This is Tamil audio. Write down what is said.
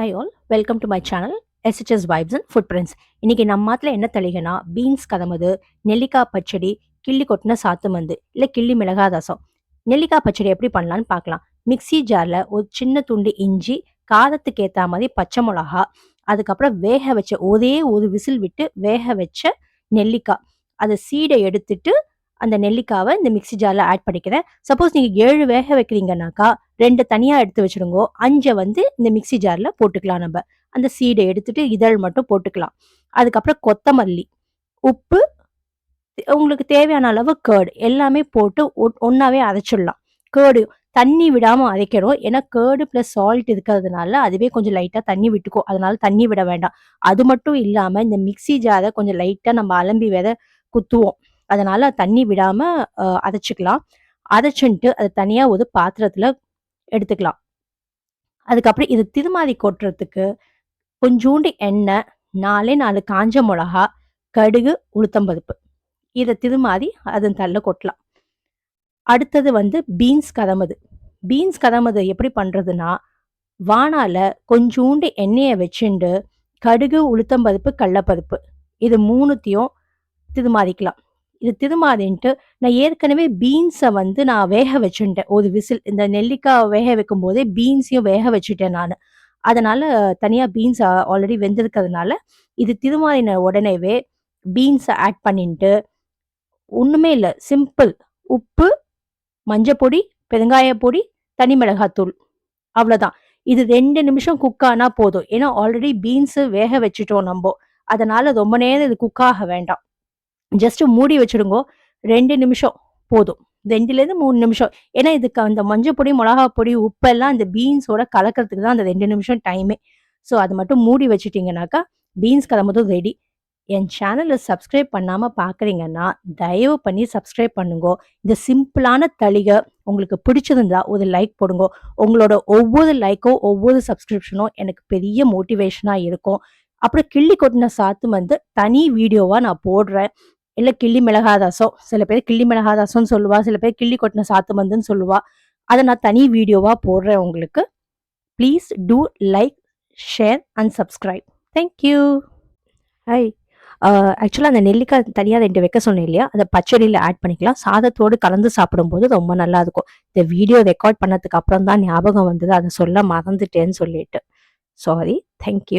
Hi all welcome to my channel SHS vibes and footprints இன்னைக்கு நம்ம மாத்தில் என்ன தெளிகனா பீன்ஸ் கதமது நெல்லிக்காய் பச்சடி கிள்ளி கொட்டின சாத்துமந்து இல்லை கிள்ளி மிளகாய் ரசம். நெல்லிக்காய் பச்சடி எப்படி பண்ணலான்னு பார்க்கலாம் மிக்ஸி ஜாரில் ஒரு சின்ன துண்டு இஞ்சி காரத்துக்கு ஏற்ற மாதிரி பச்சை மிளகா அதுக்கப்புறம் வேக வச்ச ஒரே ஒரு விசில் விட்டு வேக வச்ச நெல்லிக்காய். அதை சீடை எடுத்துட்டு அந்த நெல்லிக்காவை இந்த மிக்ஸி ஜாரில் ஆட் பண்ணிக்கிறேன். சப்போஸ் நீங்கள் ஏழு வேக வைக்கிறீங்கன்னாக்கா ரெண்டு தனியாக எடுத்து வச்சுடுங்கோ. அஞ்சை வந்து இந்த மிக்ஸி ஜாரில் போட்டுக்கலாம் நம்ம. அந்த சீடை எடுத்துட்டு இதழ் மட்டும் போட்டுக்கலாம். அதுக்கப்புறம் கொத்தமல்லி உப்பு உங்களுக்கு தேவையான அளவு கேர்டு எல்லாமே போட்டு ஒன்றாவே அரைச்சிடலாம். கேர்டு தண்ணி விடாமல் அரைக்கணும் ஏன்னா கேர்டு ப்ளஸ் சால்ட் இருக்கிறதுனால அதுவே கொஞ்சம் லைட்டாக தண்ணி விட்டுக்கும். அதனால தண்ணி விட வேண்டாம். அது மட்டும் இல்லாமல் இந்த மிக்ஸி ஜாரை கொஞ்சம் லைட்டாக நம்ம அலம்பி வேற குத்துவோம். அதனால தண்ணி விடாமல் அரைச்சிக்கலாம் அரைச்சுன்ட்டு அதை தனியாக ஒரு பாத்திரத்தில் எடுத்துக்கலாம். அதுக்கப்புறம் இது திருமாதி கொட்டுறதுக்கு கொஞ்சூண்டு எண்ணெய் நாலே நாலு காஞ்ச மிளகா கடுகு உளுத்தம்பருப்பு இதை திருமாதி அதன் தள்ள கொட்டலாம். அடுத்தது வந்து பீன்ஸ் கதமது. பீன்ஸ் கதமது எப்படி பண்ணுறதுன்னா வானால கொஞ்சூண்டு எண்ணெயை வச்சுண்டு கடுகு உளுத்தம்பருப்பு கடலப்பருப்பு இது மூணுத்தையும் திருமாதிக்கலாம். இது திருமாதின்ட்டு நான் ஏற்கனவே பீன்ஸை வந்து நான் வேக வச்சுட்டேன் ஒரு விசில் இந்த நெல்லிக்காய் வேக வைக்கும் போதே பீன்ஸையும் வேக வச்சுட்டேன் நான். அதனால தனியாக பீன்ஸ் ஆல்ரெடி வெந்திருக்கிறதுனால இது திருமாதின உடனேவே பீன்ஸை ஆட் பண்ணிட்டு ஒன்றுமே இல்லை சிம்பிள். உப்பு மஞ்சப்பொடி பெருங்காய பொடி தனி மிளகாத்தூள் அவ்வளோதான் இது ரெண்டு நிமிஷம் குக் ஆனால் போதும். ஏன்னா ஆல்ரெடி பீன்ஸு வேக வச்சுட்டோம் நம்ம. அதனால ரொம்ப நேரம் இது குக் ஆக வேண்டாம். ஜஸ்ட் மூடி வச்சுடுங்கோ. ரெண்டு நிமிஷம் போதும். ரெண்டுலேருந்து மூணு நிமிஷம். ஏன்னா இதுக்கு அந்த மஞ்சள் பொடி மிளகா பொடி உப்பெல்லாம் அந்த பீன்ஸோட கலக்கிறதுக்கு தான் அந்த ரெண்டு நிமிஷம் டைமே ஸோ அது மட்டும் மூடி வச்சுட்டிங்கனாக்கா பீன்ஸ் கலம்பதும் ரெடி என் சேனலை சப்ஸ்கிரைப் பண்ணாமல் பார்க்குறீங்கன்னா தயவு பண்ணி சப்ஸ்கிரைப் பண்ணுங்க. இந்த சிம்பிளான தளிகை உங்களுக்கு பிடிச்சிருந்தா ஒரு லைக் போடுங்க. உங்களோட ஒவ்வொரு லைக்கோ ஒவ்வொரு சப்ஸ்கிரிப்ஷனும் எனக்கு பெரிய மோட்டிவேஷனாக இருக்கும். அப்புறம் கிள்ளி கொட்டின சாத்து வந்து தனி வீடியோவாக நான் போடுறேன். இல்லை கிள்ளி மிளகாதாசம் சில பேர் கிள்ளி மிளகாதாசம்னு சொல்லுவா சில பேர் கிள்ளி கொட்டின சாத்து மந்துன்னு சொல்லுவா. அதை நான் தனி வீடியோவாக போடுறேன் உங்களுக்கு. Please do like share and subscribe thank you hi ஆக்சுவலாக அந்த நெல்லிக்காய் தனியாக ரெண்டு வைக்க சொன்னேன் இல்லையா? அதை பச்சடியில் ஆட் பண்ணிக்கலாம். சாதத்தோடு கலந்து சாப்பிடும்போது ரொம்ப நல்லா இருக்கும். இந்த வீடியோ ரெக்கார்ட் பண்ணதுக்கு அப்புறம் தான் ஞாபகம் வந்தது. அதை சொல்ல மறந்துட்டேன்னு சொல்லிட்டு. Sorry thank you